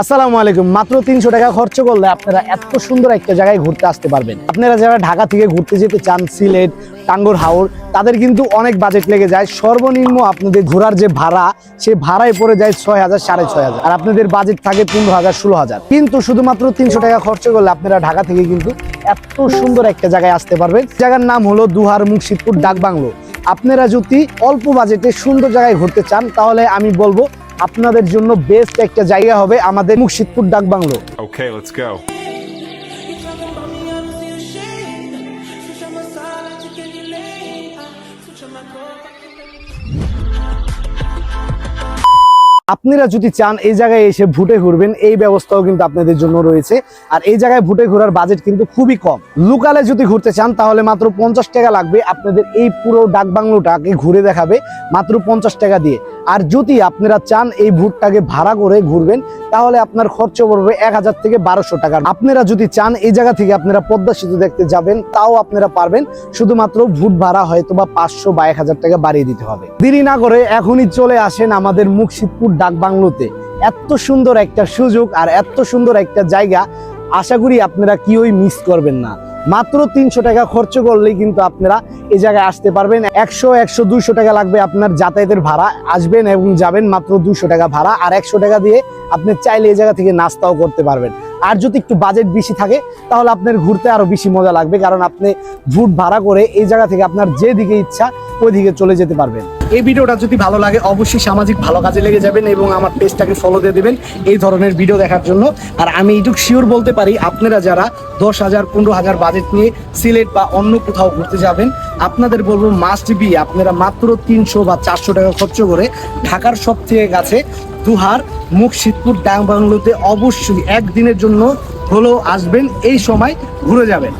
আসসালামু আলাইকুম। মাত্র তিনশো টাকা খরচ করলে আপনারা এত সুন্দর একটা জায়গায় ঘুরতে আসতে পারবেন। আপনারা যারা ঢাকা থেকে ঘুরতে যেতে চান, সিলেট, টাঙ্গুর হাওর, তাদের কিন্তু অনেক বাজেট লেগে যায়। সর্বনিম্ন আপনাদের ঘোরার যে ভাড়া, সে ভাড়ায় পড়ে যায় ছয় হাজার, সাড়ে ছয় হাজার। আর আপনাদের বাজেট থাকে পনেরো হাজার, ষোলো হাজার। কিন্তু শুধুমাত্র তিনশো টাকা খরচ করলে আপনারা ঢাকা থেকে কিন্তু এত সুন্দর একটা জায়গায় আসতে পারবেন। জায়গার নাম হলো দুহার মুর্শিদপুর ডাকবাংলো। আপনারা যদি অল্প বাজেটে সুন্দর জায়গায় ঘুরতে চান, তাহলে আমি বলব আপনাদের জন্য বেস্ট একটা জায়গা হবে আমাদের মুর্শিদপুর ডাক বাংলো। আপনারা যদি চান এই জায়গায় এসে ভুটে ঘুরবেন এই ব্যবস্থাও কিন্তু আপনাদের জন্য রয়েছে। আর এই জায়গায় ভুটে ঘোরার বাজেট কিন্তু খুবই কম। লোকালে যদি ঘুরতে চান তাহলে মাত্র পঞ্চাশ টাকা লাগবে। আপনাদের এই পুরো ডাকবাংলোটাকে ঘুরে দেখাবে মাত্র পঞ্চাশ টাকা দিয়ে। আর যদি আপনারা চান এই ভুটটাকে ভাড়া করে ঘুরবেন, তাহলে আপনার খরচ পড়বে এক হাজার থেকে বারোশো টাকা। আপনারা যদি চান এই জায়গা থেকে আপনারা পদ্মা সেতু দেখতে যাবেন, তাও আপনারা পারবেন। শুধুমাত্র ভুট ভাড়া হয়তো বা পাঁচশো বা এক হাজার টাকা বাড়িয়ে দিতে হবে। দেরি না করে এখনই চলে আসেন আমাদের মুর্শিদপুর ডাক বাংলোতে এত সুন্দর একটা সুযোগ আর এত সুন্দর একটা জায়গা, আশা করি আপনারা কেউই মিস করবেন না। মাত্র তিনশো টাকা খরচ করলেই কিন্তু আপনারা এই জায়গায় আসতে পারবেন। একশো একশো, দুইশো টাকা লাগবে আপনার যাতায়াতের ভাড়া। আসবেন এবং যাবেন মাত্র দুশো টাকা ভাড়া আর একশো টাকা দিয়ে আপনি চাইলে এই জায়গা থেকে নাস্তাও করতে পারবেন। আর যদি একটু বাজেট বেশি থাকে, তাহলে আপনার ঘুরতে আরও বেশি মজা লাগবে। কারণ আপনি ভুট ভাড়া করে এই জায়গা থেকে আপনার যেদিকে ইচ্ছা ওই দিকে চলে যেতে পারবেন। এই ভিডিওটা যদি ভালো লাগে, অবশ্যই সামাজিক ভালো কাজে লেগে যাবেন এবং আমার পেজটাকে ফলো দিয়ে দেবেন এই ধরনের ভিডিও দেখার জন্য। আর আমি এইটুকু শিওর বলতে পারি, আপনারা যারা দশ হাজার, পনেরো হাজার বাজেট নিয়ে সিলেট বা অন্য কোথাও ঘুরতে যাবেন, আপনাদের বলব মাস্ট বি আপনারা মাত্র তিনশো বা চারশো টাকা খরচ করে ঢাকার সব থেকে কাছে দুহার মুর্শিদপুর ডাং বাংলোতে অবশ্যই একদিনের জন্য হলেও আসবেন, এই সময় ঘুরে যাবেন।